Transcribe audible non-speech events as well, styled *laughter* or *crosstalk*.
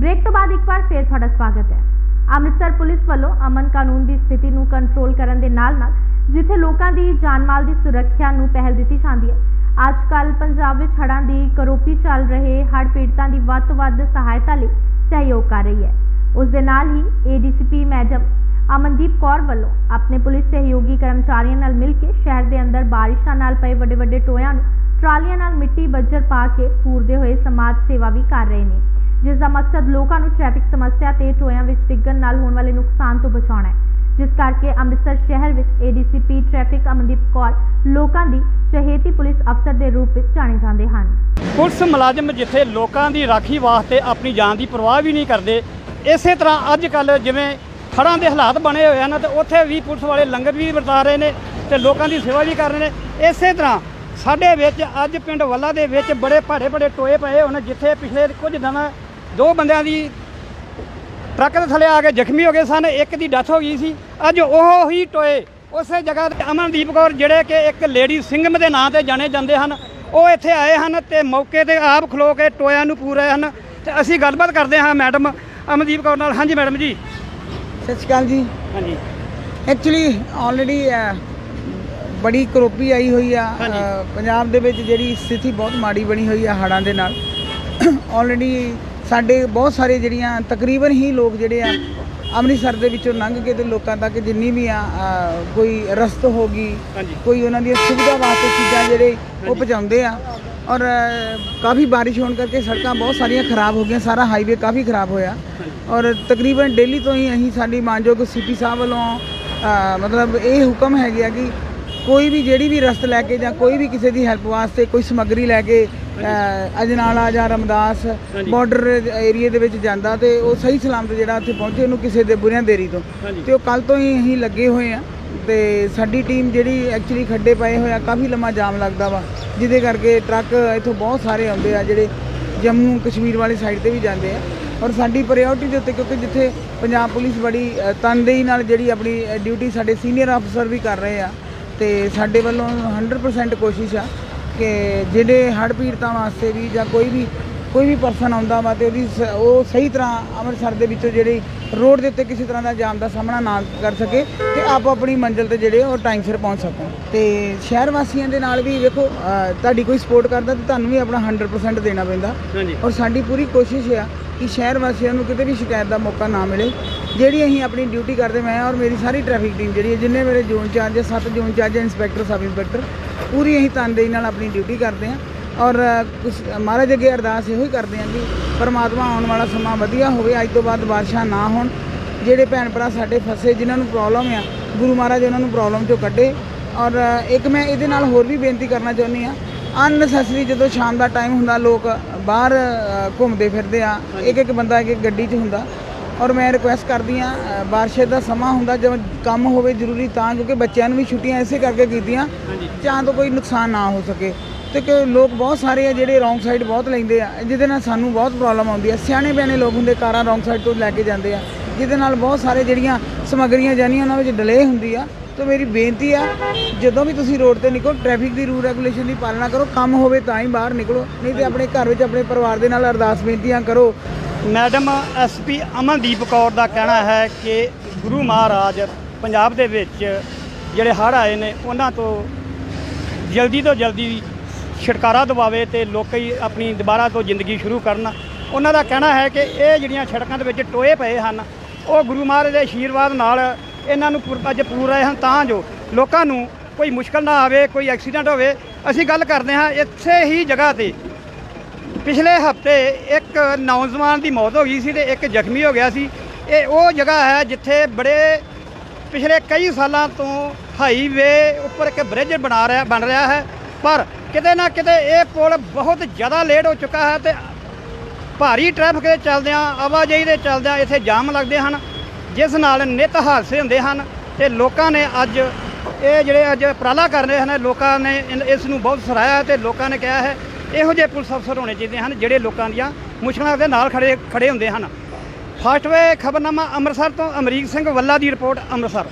Break ਤੋਂ ਬਾਅਦ ਇੱਕ ਵਾਰ ਫੇਰ ਤੁਹਾਡਾ ਸਵਾਗਤ ਹੈ। ਅੰਮ੍ਰਿਤਸਰ ਪੁਲਿਸ ਵੱਲੋਂ ਅਮਨ ਕਾਨੂੰਨ ਦੀ ਸਥਿਤੀ ਨੂੰ ਕੰਟਰੋਲ ਕਰਨ ਦੇ ਨਾਲ-ਨਾਲ ਜਿੱਥੇ ਲੋਕਾਂ ਦੀ ਜਾਨ-ਮਾਲ ਦੀ ਸੁਰੱਖਿਆ ਨੂੰ ਪਹਿਲ ਦਿੱਤੀ ਜਾਂਦੀ ਹੈ, ਅੱਜ ਕੱਲ ਪੰਜਾਬ ਵਿੱਚ ਹੜ੍ਹਾਂ ਦੀ ਕਰੋਪੀ ਚੱਲ ਰਹੇ ਹੜ੍ਹ ਪੀੜਤਾਂ ਦੀ ਵੱਧ ਤੋਂ ਵੱਧ ਸਹਾਇਤਾ ਲਈ ਸਹਿਯੋਗ ਕਰ ਰਹੀ ਹੈ। ਉਸ ਦੇ ਨਾਲ ਹੀ ਏਡੀਸੀਪੀ ਮੈਡਮ ਅਮਨਦੀਪ ਕੌਰ ਵੱਲੋਂ ਆਪਣੇ ਪੁਲਿਸ ਸਹਿਯੋਗੀ ਕਰਮਚਾਰੀਆਂ ਨਾਲ ਮਿਲ ਕੇ ਸ਼ਹਿਰ ਦੇ ਅੰਦਰ ਬਾਰਿਸ਼ਾਂ ਨਾਲ ਪਏ ਵੱਡੇ ਵੱਡੇ ਟੋਇਆਂ ਨੂੰ ਟਰਾਲੀਆਂ ਨਾਲ ਮਿੱਟੀ ਬੱਜਰ ਪਾ ਕੇ ਪੂਰਦੇ ਹੋਏ ਸਮਾਜ ਸੇਵਾ ਵੀ ਕਰ ਰਹੇ ਨੇ। ਜਿਸ ਦਾ ਮਕਸਦ ਲੋਕਾਂ ਨੂੰ ਟ੍ਰੈਫਿਕ ਸਮੱਸਿਆ ਤੇ ਟੋਇਆਂ ਵਿੱਚ ਡਿੱਗਣ ਨਾਲ ਹੋਣ ਵਾਲੇ ਨੁਕਸਾਨ ਤੋਂ ਬਚਾਉਣਾ ਹੈ। ਜਿਸ ਕਰਕੇ ਅੰਮ੍ਰਿਤਸਰ ਸ਼ਹਿਰ ਵਿੱਚ ਏਡੀਸੀਪੀ ਟ੍ਰੈਫਿਕ ਅਮਨਦੀਪ ਕੌਰ ਲੋਕਾਂ ਦੀ ਚਹੇਤੀ ਪੁਲਿਸ ਅਫਸਰ ਦੇ ਰੂਪ ਵਿੱਚ ਜਾਣੇ ਜਾਂਦੇ ਹਨ। ਪੁਲਿਸ ਮੁਲਾਜ਼ਮ ਜਿੱਥੇ ਲੋਕਾਂ ਦੀ ਰਾਖੀ ਵਾਸਤੇ ਆਪਣੀ ਜਾਨ ਦੀ ਪਰਵਾਹ ਵੀ ਨਹੀਂ ਕਰਦੇ, ਇਸੇ ਤਰ੍ਹਾਂ ਅੱਜ ਕੱਲ ਜਿਵੇਂ ਖੜਾਂ ਦੇ ਹਾਲਾਤ ਬਣੇ ਹੋਏ ਹਨ ਤੇ ਉੱਥੇ ਵੀ ਪੁਲਿਸ ਵਾਲੇ ਲੰਗਰ ਵੀ ਵਰਤਾ ਰਹੇ ਨੇ ਤੇ ਲੋਕਾਂ ਦੀ ਸੇਵਾ ਵੀ ਕਰ ਰਹੇ ਨੇ। ਇਸੇ ਤਰ੍ਹਾਂ ਸਾਡੇ ਵਿੱਚ ਅੱਜ ਪਿੰਡ ਵੱਲਾ ਦੇ ਵਿੱਚ ਬੜੇ ਭਾੜੇ ਭਾੜੇ ਟੋਏ ਪਏ ਹੋਣ ਜਿੱਥੇ ਪਿਛਲੇ ਕੁਝ ਦਿਨਾਂ ਦੋ ਬੰਦਿਆਂ ਦੀ ਟਰੱਕ ਦੇ ਥੱਲੇ ਆ ਕੇ ਜ਼ਖਮੀ ਹੋ ਗਏ ਸਨ ਇੱਕ ਦੀ ਡੈਥ ਹੋ ਗਈ ਸੀ। ਅੱਜ ਉਹ ਹੀ ਟੋਏ ਉਸੇ ਜਗ੍ਹਾ ਤੇ ਅਮਨਦੀਪ ਕੌਰ ਜਿਹੜੇ ਕਿ ਇੱਕ ਲੇਡੀ ਸਿੰਘਮ ਦੇ ਨਾਂ ਤੇ ਜਾਣੇ ਜਾਂਦੇ ਹਨ। ਉਹ ਇੱਥੇ ਆਏ ਹਨ ਤੇ ਮੌਕੇ ਤੇ ਆਪ ਖਲੋ ਕੇ ਟੋਇਆਂ ਨੂੰ ਪੂਰ ਹਨ। ਤੇ ਅਸੀਂ ਗੱਲਬਾਤ ਕਰਦੇ ਹਾਂ ਮੈਡਮ ਅਮਨਦੀਪ ਕੌਰ ਨਾਲ। ਹਾਂਜੀ ਮੈਡਮ ਜੀ। ਸਤਿ ਸ਼੍ਰੀ ਅਕਾਲ ਜੀ। ਹਾਂਜੀ। ਐਕਚੁਅਲੀ ਆਲਰੇਡੀ ਬੜੀ ਕਰੋਪੀ ਆਈ ਹੋਈ ਆ। ਪੰਜਾਬ ਦੇ ਵਿੱਚ ਜਿਹੜੀ ਸਥਿਤੀ ਬਹੁਤ ਮਾੜੀ ਬਣੀ ਹੋਈ ਆ ਹੜ੍ਹਾਂ ਦੇ ਨਾਲ। *clears throat* ਆਲਰੇਡੀ ਸਾਡੇ ਬਹੁਤ ਸਾਰੇ ਜਿਹੜੀਆਂ ਤਕਰੀਬਨ ਹੀ ਲੋਕ ਜਿਹੜੇ ਆ ਅੰਮ੍ਰਿਤਸਰ ਦੇ ਵਿੱਚੋਂ ਲੰਘ ਕੇ ਤੇ ਲੋਕਾਂ ਤੱਕ ਜਿੰਨੀ ਵੀ ਆ ਅ, ਕੋਈ ਰਸਤ ਹੋ ਗਈ ਹਾਂਜੀ। ਕੋਈ ਉਹਨਾਂ ਦੀਆਂ ਸੁਵਿਧਾ ਵਾਸਤੇ ਚੀਜ਼ਾਂ ਜਿਹੜੇ ਉਹ ਪਹੁੰਚਾਉਂਦੇ ਆ। ਔਰ ਅ, ਕਾਫੀ ਬਾਰਿਸ਼ ਹੋਣ ਕਰਕੇ ਸੜਕਾਂ ਬਹੁਤ ਸਾਰੀਆਂ ਖਰਾਬ ਹੋ ਗਈਆਂ ਸਾਰਾ ਹਾਈਵੇ ਕਾਫੀ ਖਰਾਬ ਹੋਇਆ। ਔਰ ਤਕਰੀਬਨ ਡੇਲੀ ਤੋਂ ਹੀ ਅਸੀਂ ਸਾਡੀ ਮਾਨਯੋਗ ਸੀਪੀ ਸਾਹਿਬ ਵੱਲੋਂ ਅ, ਮਤਲਬ ਇਹ ਹੁਕਮ ਹੈਗੇ ਆ ਕਿ ਕੋਈ ਵੀ ਜਿਹੜੀ ਵੀ ਰਸਤ ਲੈ ਕੇ ਜਾਂ ਕੋਈ ਵੀ ਕਿਸੇ ਦੀ ਹੈਲਪ ਵਾਸਤੇ ਕੋਈ ਸਮੱਗਰੀ ਲੈ ਕੇ ਅਜਨਾਲਾ ਜਾਂ ਰਮਦਾਸ। ਬਾਰਡਰ ਏਰੀਆ ਦੇ ਵਿੱਚ ਜਾਂਦਾ ਤੇ ਉਹ ਸਹੀ ਸਲਾਮਤ ਜਿਹੜਾ ਉੱਥੇ ਪਹੁੰਚੇ ਉਹਨੂੰ ਕਿਸੇ ਦੇ ਬੁਰਿਆਂ ਦੇਰੀ ਤੋਂ। ਤੇ ਉਹ ਕੱਲ ਤੋਂ ਹੀ ਅਸੀਂ ਲੱਗੇ ਹੋਏ ਆ ਤੇ ਸਾਡੀ ਟੀਮ ਜਿਹੜੀ ਐਕਚੁਅਲੀ ਖੱਡੇ ਪਏ ਹੋਏ ਆ ਕਾਫੀ ਲੰਮਾ ਜਾਮ ਲੱਗਦਾ ਵਾ ਜਿਹਦੇ ਕਰਕੇ ਟਰੱਕ ਇੱਥੋਂ ਬਹੁਤ ਸਾਰੇ ਆਉਂਦੇ ਆ ਜਿਹੜੇ ਜੰਮੂ ਕਸ਼ਮੀਰ ਵਾਲੀ ਸਾਈਡ ਤੇ ਵੀ ਜਾਂਦੇ ਆ। ਔਰ ਸਾਡੀ ਪ੍ਰਾਇੋਰਟੀ ਦੇ ਉੱਤੇ ਕਿਉਂਕਿ ਜਿੱਥੇ ਪੰਜਾਬ ਪੁਲਿਸ ਬੜੀ ਤਨਦੇਹੀ ਨਾਲ ਜਿਹੜੀ ਆਪਣੀ ਡਿਊਟੀ ਸਾਡੇ ਸੀਨੀਅਰ ਅਫਸਰ ਵੀ ਕਰ ਰਹੇ ਆ ਤੇ ਸਾਡੇ ਵੱਲੋਂ 100% ਕੋਸ਼ਿਸ਼ ਆ ਕਿ ਜਿਹੜੇ ਹੜ੍ਹ ਪੀੜਤਾਂ ਵਾਸਤੇ ਵੀ ਜਾਂ ਕੋਈ ਵੀ ਕੋਈ ਵੀ ਪਰਸਨ ਆਉਂਦਾ ਵਾ ਤੇ ਉਹਦੀ ਸ- ਉਹ ਸਹੀ ਤਰ੍ਹਾਂ ਅੰਮ੍ਰਿਤਸਰ ਦੇ ਵਿੱਚੋਂ ਜਿਹੜੀ ਰੋਡ ਦੇ ਉੱਤੇ ਕਿਸੇ ਤਰ੍ਹਾਂ ਦਾ ਜਾਮ ਦਾ ਸਾਹਮਣਾ ਨਾ ਕਰ ਸਕੇ ਤੇ ਆਪ ਆਪਣੀ ਮੰਜ਼ਿਲ ਤੇ ਜਿਹੜੇ ਉਹ ਟਾਈਮ ਸਿਰ ਪਹੁੰਚ ਸਕਣ। ਤੇ ਸ਼ਹਿਰ ਵਾਸੀਆਂ ਦੇ ਨਾਲ ਵੀ ਵੇਖੋ ਅ, ਤੁਹਾਡੀ ਕੋਈ ਸਪੋਰਟ ਕਰਦਾ ਤੇ ਤੁਹਾਨੂੰ ਵੀ ਆਪਣਾ 100% ਦੇਣਾ ਪੈਂਦਾ। ਹਾਂਜੀ। ਔਰ ਸਾਡੀ ਪੂਰੀ ਕੋਸ਼ਿਸ਼ ਆ ਕਿ ਸ਼ਹਿਰ ਵਾਸੀਆਂ ਨੂੰ ਕਿਤੇ ਵੀ ਸ਼ਿਕਾਇਤ ਦਾ ਮੌਕਾ ਨਾ ਮਿਲੇ। ਜਿਹੜੀ ਅਸੀਂ ਆਪਣੀ ਡਿਊਟੀ ਕਰਦੇ ਮੈਂ ਔਰ ਮੇਰੀ ਸਾਰੀ ਟ੍ਰੈਫਿਕ ਟੀਮ ਜਿਹੜੀ ਹੈ ਜਿੰਨੇ ਮੇਰੇ ਜ਼ੋਨ ਚਾਰਜ ਹੈ 7 ਜ਼ੋਨ ਚਾਰਜ ਹੈ ਇੰਸਪੈਕਟਰ ਸਬ ਇੰਸਪੈਕਟਰ ਪੂਰੀ ਅਸੀਂ ਤਨਦੇਹੀ ਨਾਲ ਆਪਣੀ ਡਿਊਟੀ ਕਰਦੇ ਹਾਂ। ਔਰ ਮਹਾਰਾਜ ਅੱਗੇ ਅਰਦਾਸ ਇਹੋ ਹੀ ਕਰਦੇ ਹਾਂ ਕਿ ਪਰਮਾਤਮਾ ਆਉਣ ਵਾਲਾ ਸਮਾਂ ਵਧੀਆ ਹੋਵੇ ਅੱਜ ਤੋਂ ਬਾਅਦ ਬਾਰਿਸ਼ਾਂ ਨਾ ਹੋਣ। ਜਿਹੜੇ ਭੈਣ ਭਰਾ ਸਾਡੇ ਫਸੇ ਜਿਨ੍ਹਾਂ ਨੂੰ ਪ੍ਰੋਬਲਮ ਆ ਗੁਰੂ ਮਹਾਰਾਜ ਉਹਨਾਂ ਨੂੰ ਪ੍ਰੋਬਲਮ ਚੋਂ ਕੱਢੇ। ਔਰ ਇੱਕ ਮੈਂ ਇਹਦੇ ਨਾਲ ਹੋਰ ਵੀ ਬੇਨਤੀ ਕਰਨਾ ਚਾਹੁੰਦੀ ਆ ਅਨਨੈਸੈਸਰੀ ਜਦੋਂ ਸ਼ਾਮ ਦਾ ਟਾਈਮ ਹੁੰਦਾ ਲੋਕ ਬਾਹਰ ਘੁੰਮਦੇ ਫਿਰਦੇ ਆ ਇੱਕ ਇੱਕ ਬੰਦਾ ਇੱਕ ਇੱਕ ਗੱਡੀ 'ਚ ਹੁੰਦਾ ਔਰ ਮੈਂ ਰਿਕੁਐਸਟ ਕਰਦੀ ਆ ਬਾਰਿਸ਼ ਦਾ ਸਮਾਂ ਹੁੰਦਾ ਜਦ ਕੰਮ ਹੋਵੇ ਜ਼ਰੂਰੀ ਤਾਂ ਕਿਉਂਕਿ ਬੱਚਿਆਂ ਨੂੰ ਵੀ ਛੁੱਟੀਆਂ ਇਸੇ ਕਰਕੇ ਕੀਤੀਆਂ ਜਾਂ ਤਾਂ ਕੋਈ ਨੁਕਸਾਨ ਨਾ ਹੋ ਸਕੇ। ਤੇ ਕਿ ਲੋਕ ਬਹੁਤ ਸਾਰੇ ਆ ਜਿਹੜੇ ਰੋਂਗ ਸਾਈਡ ਬਹੁਤ ਲੈਂਦੇ ਆ ਜਿਹਦੇ ਨਾਲ ਸਾਨੂੰ ਬਹੁਤ ਪ੍ਰੋਬਲਮ ਆਉਂਦੀ ਆ। ਸਿਆਣੇ ਬਿਆਣੇ ਲੋਕ ਹੁੰਦੇ ਕਾਰਾਂ ਰੋਂਗ ਸਾਈਡ ਤੋਂ ਲੈ ਕੇ ਜਾਂਦੇ ਆ ਜਿਹਦੇ ਨਾਲ ਬਹੁਤ ਸਾਰੇ ਜਿਹੜੀਆਂ ਸਮੱਗਰੀਆਂ ਜਾਨੀਆਂ ਉਹਨਾਂ ਵਿੱਚ ਡਿਲੇ ਹੁੰਦੀ ਆ। ਤੇ ਮੇਰੀ ਬੇਨਤੀ ਆ ਜਦੋਂ ਵੀ ਤੁਸੀਂ ਰੋਡ ਤੇ ਨਿਕਲੋ ਟ੍ਰੈਫਿਕ ਦੀ ਰੂਲ ਰੈਗੂਲੇਸ਼ਨ ਦੀ ਪਾਲਣਾ ਕਰੋ ਕੰਮ ਹੋਵੇ ਤਾਂ ਹੀ ਬਾਹਰ ਨਿਕਲੋ ਨਹੀਂ ਤੇ ਆਪਣੇ ਘਰ ਵਿੱਚ ਆਪਣੇ ਪਰਿਵਾਰ ਦੇ ਨਾਲ ਅਰਦਾਸ ਬੇਨਤੀਆਂ ਕਰੋ ਮੈਡਮ ਐਸਪੀ ਅਮਨਦੀਪ ਕੌਰ ਦਾ ਕਹਿਣਾ ਹੈ ਕਿ ਗੁਰੂ ਮਹਾਰਾਜ ਪੰਜਾਬ ਦੇ ਵਿੱਚ ਜਿਹੜੇ ਹੜ੍ਹ ਆਏ ਨੇ, ਉਹਨਾਂ ਤੋਂ ਜਲਦੀ ਤੋਂ ਜਲਦੀ ਛੁਟਕਾਰਾ ਦਿਵਾਵੇ ਤੇ ਲੋਕੀ ਆਪਣੀ ਦੁਬਾਰਾ ਤੋਂ ਜ਼ਿੰਦਗੀ ਸ਼ੁਰੂ ਕਰਨ। ਉਹਨਾਂ ਦਾ ਕਹਿਣਾ ਹੈ ਕਿ ਇਹ ਜਿਹੜੀਆਂ ਸੜਕਾਂ ਦੇ ਵਿੱਚ ਟੋਏ ਪਏ ਹਨ, ਉਹ ਗੁਰੂ ਮਹਾਰਾਜ ਦੇ ਆਸ਼ੀਰਵਾਦ ਨਾਲ ਇਹਨਾਂ ਨੂੰ ਪੁਰ- ਅੱਜ ਪੂਰ ਰਹੇ ਹਨ, ਤਾਂ ਜੋ ਲੋਕਾਂ ਨੂੰ ਕੋਈ ਮੁਸ਼ਕਲ ਨਾ ਆਵੇ, ਕੋਈ ਐਕਸੀਡੈਂਟ ਹੋਵੇ। ਅਸੀਂ ਗੱਲ ਕਰਦੇ ਹਾਂ ਇੱਥੇ ਹੀ ਜਗ੍ਹਾ ਤੇ ਪਿਛਲੇ ਹਫ਼ਤੇ ਇੱਕ ਨੌਜਵਾਨ ਦੀ ਮੌਤ ਹੋ ਗਈ ਸੀ ਤੇ ਇੱਕ ਜ਼ਖਮੀ ਹੋ ਗਿਆ ਸੀ। ਇਹ ਉਹ ਜਗ੍ਹਾ ਹੈ ਜਿੱਥੇ ਬੜੇ ਪਿਛਲੇ ਕਈ ਸਾਲਾਂ ਤੋਂ ਹਾਈਵੇ ਉੱਪਰ ਇੱਕ ਬ੍ਰਿਜ ਬਣਾ ਰਿਹਾ, ਬਣ ਰਿਹਾ ਹੈ। ਪਰ ਕਿਤੇ ਨਾ ਕਿਤੇ ਇਹ ਪੁਲ ਬਹੁਤ ਜ਼ਿਆਦਾ ਲੇਟ ਹੋ ਚੁੱਕਾ ਹੈ ਤੇ ਭਾਰੀ ਟ੍ਰੈਫਿਕ ਦੇ ਚੱਲਦਿਆਂ, ਆਵਾਜਾਈ ਦੇ ਚੱਲਦਿਆਂ ਇੱਥੇ ਜਾਮ ਲੱਗਦੇ ਹਨ, ਜਿਸ ਨਾਲ ਨਿਤ ਹਾਦਸੇ ਹੁੰਦੇ ਹਨ ਤੇ ਲੋਕਾਂ ਨੇ ਅੱਜ ਇਹ ਜਿਹੜੇ ਅੱਜ ਉਪਰਾਲਾ ਕਰ ਰਹੇ ਹਨ, ਲੋਕਾਂ ਨੇ ਇਸ ਨੂੰ ਬਹੁਤ ਸਰਾਇਆ ਹੈ ਤੇ ਲੋਕਾਂ ਨੇ ਕਿਹਾ ਹੈ ਇਹੋ ਜਿਹੇ ਪੁਲਿਸ ਅਫਸਰ ਹੋਣੇ ਚਾਹੀਦੇ ਹਨ ਜਿਹੜੇ ਲੋਕਾਂ ਦੀਆਂ ਮੁਸ਼ਕਲਾਂ ਦੇ ਨਾਲ ਖੜੇ ਖੜੇ ਹੁੰਦੇ ਹਨ। ਫਾਸਟਵੇ ਖਬਰਨਾਮਾ ਅੰਮ੍ਰਿਤਸਰ ਤੋਂ ਅਮਰੀਕ ਸਿੰਘ ਵੱਲਾ ਦੀ ਰਿਪੋਰਟ ਅੰਮ੍ਰਿਤਸਰ।